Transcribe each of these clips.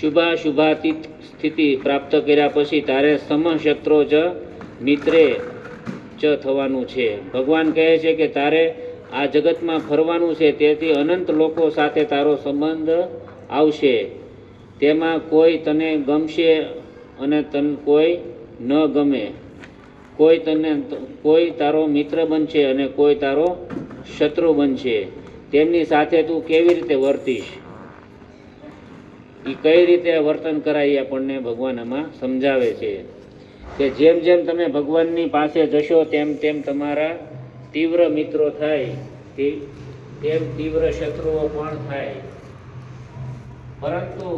શુભાશુભાતીત સ્થિતિ પ્રાપ્ત કર્યા પછી તારે સમશત્રો જ મિત્રે ચ થવાનું છે. ભગવાન કહે છે કે તારે આ જગતમાં ફરવાનું છે, તેથી અનંત લોકો સાથે તારો સંબંધ આવશે. તેમાં કોઈ તને ગમશે અને તન કોઈ ન ગમે. કોઈ તને કોઈ તારો મિત્ર બનશે અને કોઈ તારો શત્રુ બનશે. તેમની સાથે તું કેવી રીતે વર્તીશ? એ કઈ રીતે વર્તન કરાય એ આપણને ભગવાન આમાં સમજાવે છે. કે જેમ જેમ તમે ભગવાનની પાસે જશો, તેમ તેમ તમારા તીવ્ર મિત્રો થાય તેમ તીવ્ર શત્રુઓ પણ થાય. પરંતુ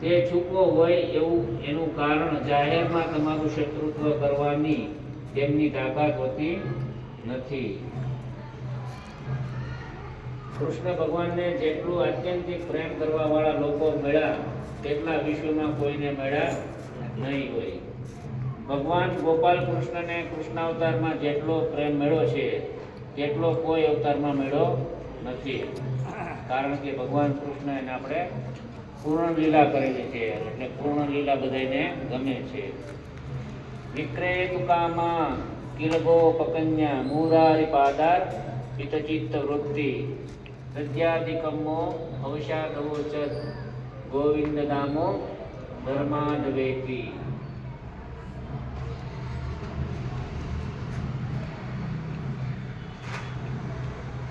તે છૂપો હોય એવું, એનું કારણ જાહેરમાં તમારું શત્રુત્વ કરવાની તેમની તાકાત હોતી નથી. કૃષ્ણ ભગવાનને જેટલું આત્યંતિક પ્રેમ કરવા વાળા લોકો મળ્યા, તેટલા વિશ્વમાં કોઈને મળ્યા નહીં હોય. ભગવાન ગોપાલ કૃષ્ણને કૃષ્ણ અવતારમાં જેટલો પ્રેમ મળ્યો છે, તેટલો કોઈ અવતારમાં મળ્યો નથી. કારણ કે ભગવાન કૃષ્ણ એને આપણે પૂર્ણ લીલા કરેલી છે, એટલે પૂર્ણ લીલા બધાને ગમે છે. વિક્રય કામા કિલગો પકન્યા મુરારી પાદાર પિતચિત્ત વૃત્તિ હવશાદવો ચ ગોવિંદ દામો ધર્માદ વેગી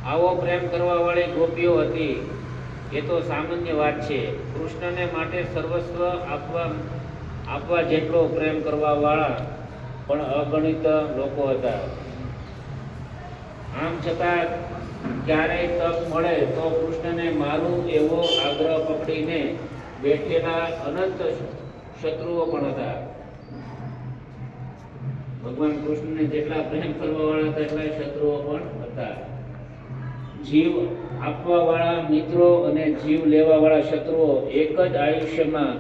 આવો પ્રેમ કરવા વાળી ગોપીઓ હતી, એ તો સામાન્ય વાત છે. કૃષ્ણને માટે સર્વસ્વ આપવા આપવા જેટલો પ્રેમ કરવા વાળા પણ અગણિત લોકો હતા. આમ છતાં ક્યારેય તક મળે તો કૃષ્ણને મારું એવો આગ્રહ પકડીને બેઠેલા અનંત શત્રુઓ પણ હતા. ભગવાન કૃષ્ણને જેટલા પ્રેમ કરવા વાળા હતા, એટલા શત્રુઓ પણ હતા. જીવ આપવા વાળા મિત્રો અને જીવ લેવા વાળા શત્રુઓ એક જ આયુષ્યમાં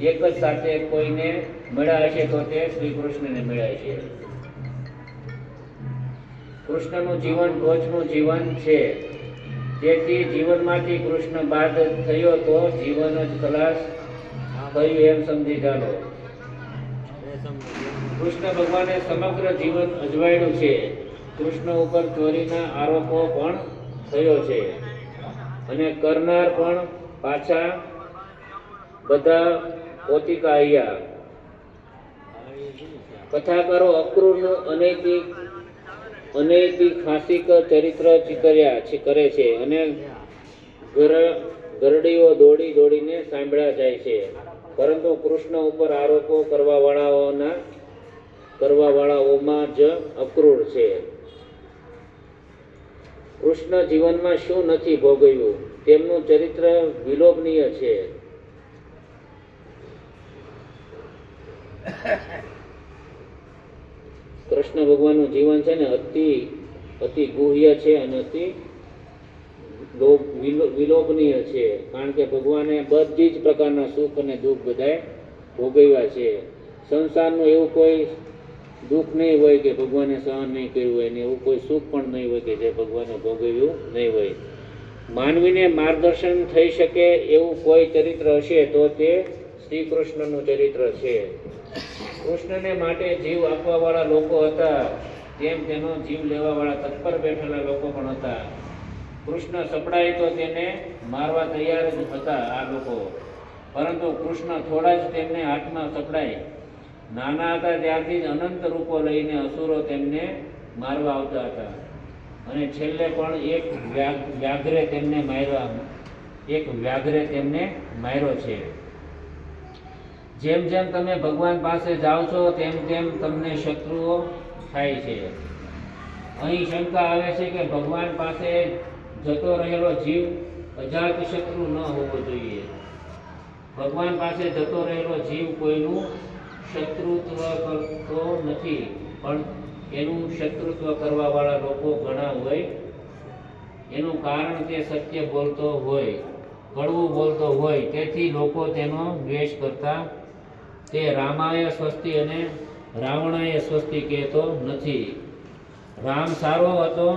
એક જ સાથે કોઈને મળ્યા છે તો તે શ્રી કૃષ્ણને મળ્યા છે કૃષ્ણનું જીવન ટોચનું જીવન છે. તેથી જીવનમાંથી કૃષ્ણ બાદ થયો તો જીવન જ ખલાસ થયું એમ સમજી ચાલો. કૃષ્ણ ભગવાને સમગ્ર જીવન અજવાળ્યું છે. કૃષ્ણ ઉપર ચોરીના આરોપો પણ થયો છે. અને કરનાર પણ પાછા બધા પોતિકા આવ્યા કથાકારો અક્રૂરનું અનૈતિક અનૈતિક હાસ્યક ચરિત્ર ચિતર્યા કરે છે અને ઘર- ઘરડીઓ દોડી દોડીને સાંભળ્યા જાય છે. પરંતુ કૃષ્ણ ઉપર આરોપો કરવા વાળાઓના કરવા વાળાઓમાં જ અક્રૂર છે. કૃષ્ણ જીવનમાં શું નથી ભોગવ્યું? તેમનું ચરિત્ર વિલોભનીય છે. કૃષ્ણ ભગવાનનું જીવન છે ને અતિ અતિ ગુહ્ય છે અને અતિ લોભ વિલોભનીય છે. કારણ કે ભગવાને બધી જ પ્રકારના સુખ અને દુઃખ બધાએ ભોગવ્યા છે. સંસારનું એવું કોઈ દુઃખ નહીં હોય કે ભગવાને સહન નહીં કર્યું હોય ને એવું કોઈ સુખ પણ નહીં હોય કે જે ભગવાને ભોગવ્યું નહીં હોય. માનવીને માર્ગદર્શન થઈ શકે એવું કોઈ ચરિત્ર હશે તો તે શ્રી કૃષ્ણનું ચરિત્ર છે. કૃષ્ણને માટે જીવ આપવા વાળા લોકો હતા તેમ તેનો જીવ લેવા વાળા તત્પર બેઠેલા લોકો પણ હતા. કૃષ્ણ સપડાય તો તેને મારવા તૈયાર જ હતા આ લોકો. પરંતુ કૃષ્ણ થોડા જ તેમને હાથમાં સપડાય. નાના હતા ત્યારથી જ અનંત રૂપો લઈને અસુરો તેમને મારવા આવતા હતા. અને છેલ્લે પણ એક વ્યા- વ્યાઘ્રે તેમને માર્યા. એક વ્યાઘ્રે તેમને માર્યો છે. જેમ જેમ તમે ભગવાન પાસે જાઓ છો, તેમ તેમ તમને શત્રુઓ થાય છે. અહીં શંકા આવે છે કે ભગવાન પાસે જતો રહેલો જીવ અજાત શત્રુ ન હોવો જોઈએ. ભગવાન પાસે જતો રહેલો જીવ કોઈનું શત્રુત્વ કરતો નથી, પણ એનું શત્રુત્વ કરવાવાળા લોકો ઘણા હોય. એનું કારણ તે સત્ય બોલતો હોય, કડવું બોલતો હોય, તેથી લોકો તેનો દ્વેષ કરતા તે રામાય સ્વસ્તિ અને રાવણાએ સ્વસ્તિ કહેતો નથી. રામ સારો હતો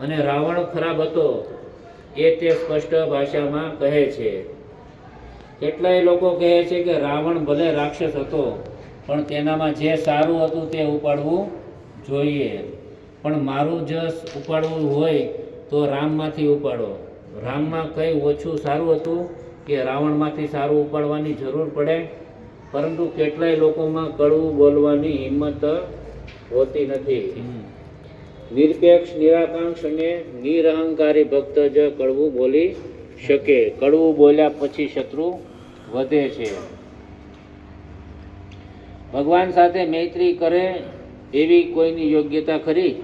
અને રાવણ ખરાબ હતો એ તે સ્પષ્ટ ભાષામાં કહે છે. કેટલાય લોકો કહે છે કે રાવણ ભલે રાક્ષસ હતો, પણ તેનામાં જે સારું હતું તે ઉપાડવું જોઈએ. પણ મારું જસ ઉપાડવું હોય તો રામમાંથી ઉપાડો. રામમાં કંઈ ઓછું સારું હતું કે રાવણમાંથી સારું ઉપાડવાની જરૂર પડે? પરંતુ કેટલાય લોકોમાં કડવું બોલવાની હિંમત હોતી નથી. નિરપેક્ષ નિરાકાંક્ષ અને નિરહંકારી ભક્ત જ કડવું બોલી શકે. કડવું બોલ્યા પછી શત્રુ વધે છે. ભગવાન સાથે મૈત્રી કરે એવી કોઈની યોગ્યતા ખરી?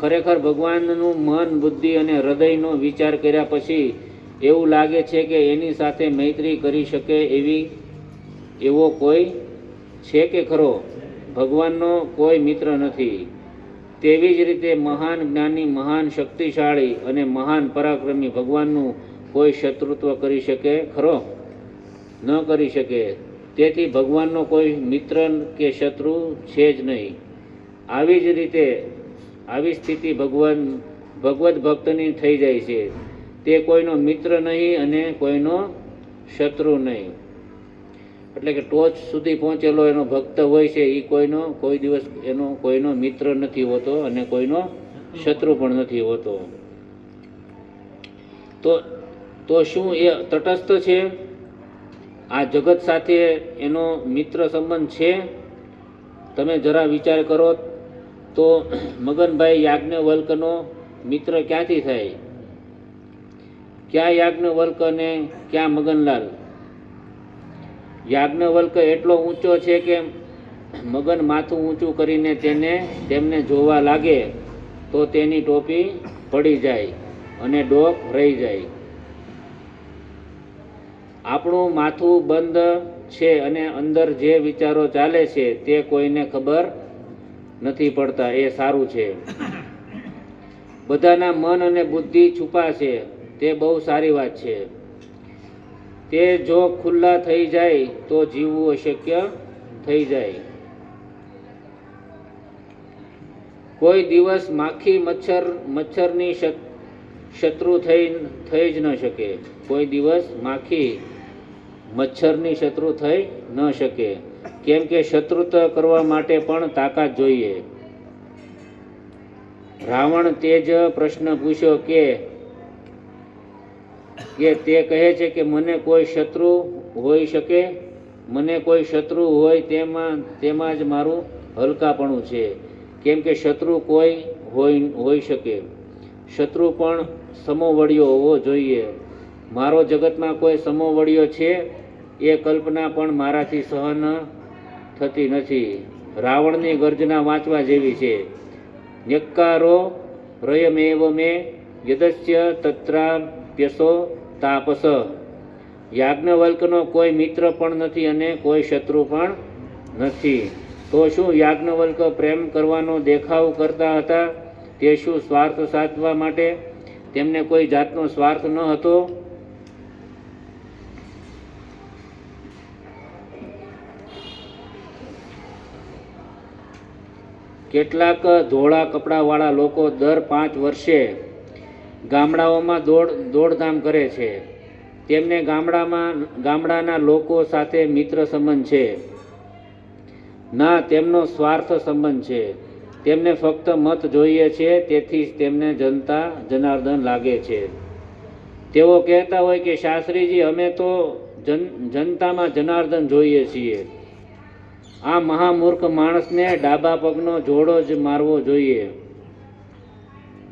ખરેખર ભગવાનનું મન બુદ્ધિ અને હૃદયનો વિચાર કર્યા પછી એવું લાગે છે કે એની સાથે મૈત્રી કરી શકે એવી એવો કોઈ છે કે ખરો? ભગવાનનો કોઈ મિત્ર નથી. તેવી જ રીતે મહાન જ્ઞાની, મહાન શક્તિશાળી અને મહાન પરાક્રમી ભગવાનનું કોઈ શત્રુત્વ કરી શકે ખરો? ન કરી શકે. તેથી ભગવાનનો કોઈ મિત્ર કે શત્રુ છે જ નહીં. આવી જ રીતે આવી સ્થિતિ ભગવાન ભગવત ભક્તની થઈ જાય છે. તે કોઈનો મિત્ર નહીં અને કોઈનો શત્રુ નહીં. એટલે કે ટોચ સુધી પહોંચેલો એનો ભક્ત હોય છે એ કોઈનો, કોઈ દિવસ એનો કોઈનો મિત્ર નથી હોતો અને કોઈનો શત્રુ પણ નથી હોતો. તો તો શું એ તટસ્થ છે? આ જગત સાથે એનો મિત્ર સંબંધ છે? તમે જરા વિચાર કરો તો મગનભાઈ યાજ્ઞવલ્કનો મિત્ર ક્યાંથી થાય? ક્યાં યાજ્ઞવલ્ક અને ક્યાં મગનલાલ? યાજ્ઞવલ્ક એટલો ઊંચો છે કે મગન માથું ઊંચું કરીને તેને તેમને જોવા લાગે તો તેની ટોપી પડી જાય અને ડોક રહી જાય. આપણું માથું બંધ છે અને અંદર જે વિચારો ચાલે છે તે કોઈને ખબર નથી પડતા, એ સારું છે. બધાના મન અને બુદ્ધિ છુપા છે તે બહુ સારી વાત છે. તે જો ખુલ્લા થઈ જાય તો જીવવું અશક્ય થઈ જાય. કોઈ દિવસ માખી મચ્છર, મચ્છરની શત- શત્રુ થઈ થઈ જ ન શકે. કોઈ દિવસ માખી મચ્છરની શત્રુ થઈ ન શકે. કેમ કે શત્રુત્વ કરવા માટે પણ તાકાત જોઈએ. રાવણ તે જ પ્રશ્ન પૂછ્યો કે કે તે કહે છે કે મને કોઈ શત્રુ હોઈ શકે? મને કોઈ શત્રુ હોય તેમાં તેમાં જ મારું હલકાપણું છે. કેમ કે શત્રુ કોઈ હોય હોઈ શકે. શત્રુ પણ સમોવડિયો હોવો જોઈએ. મારો જગતમાં કોઈ સમોવડિયો છે? એ કલ્પના પણ મારાથી સહન થતી નથી. રાવણની ગર્જના વાંચવા જેવી છે. ન્યક્કારો રયમેવ મેં યદસ્ય તત્રાપ્યસો તાપસ. યાજ્ઞવલ્કનો કોઈ મિત્ર પણ નથી અને કોઈ શત્રુ પણ નથી. તો શું યાજ્ઞવલ્ક પ્રેમ કરવાનો દેખાવ કરતા હતા? તે શું સ્વાર્થ સાધવા માટે? તેમને કોઈ જાતનો સ્વાર્થ ન હતો? કેટલાક ધોળા કપડાવાળા લોકો દર પાંચ વર્ષે ગામડાઓમાં દોડ દોડધામ કરે છે. તેમને ગામડામાં, ગામડાના લોકો સાથે મિત્ર સંબંધ છે. ના, તેમનો સ્વાર્થ સંબંધ છે. તેમને ફક્ત મત જોઈએ છે, તેથી જ તેમને જનતા, જનાર્દન લાગે છે. તેઓ કહેતા હોય કે, શાસ્ત્રીજી, અમે તો જન, જનતામાં જનાર્દન જોઈએ છીએ. આ મહામૂર્ખ માણસને ડાબા પગનો જોડો જ મારવો જોઈએ.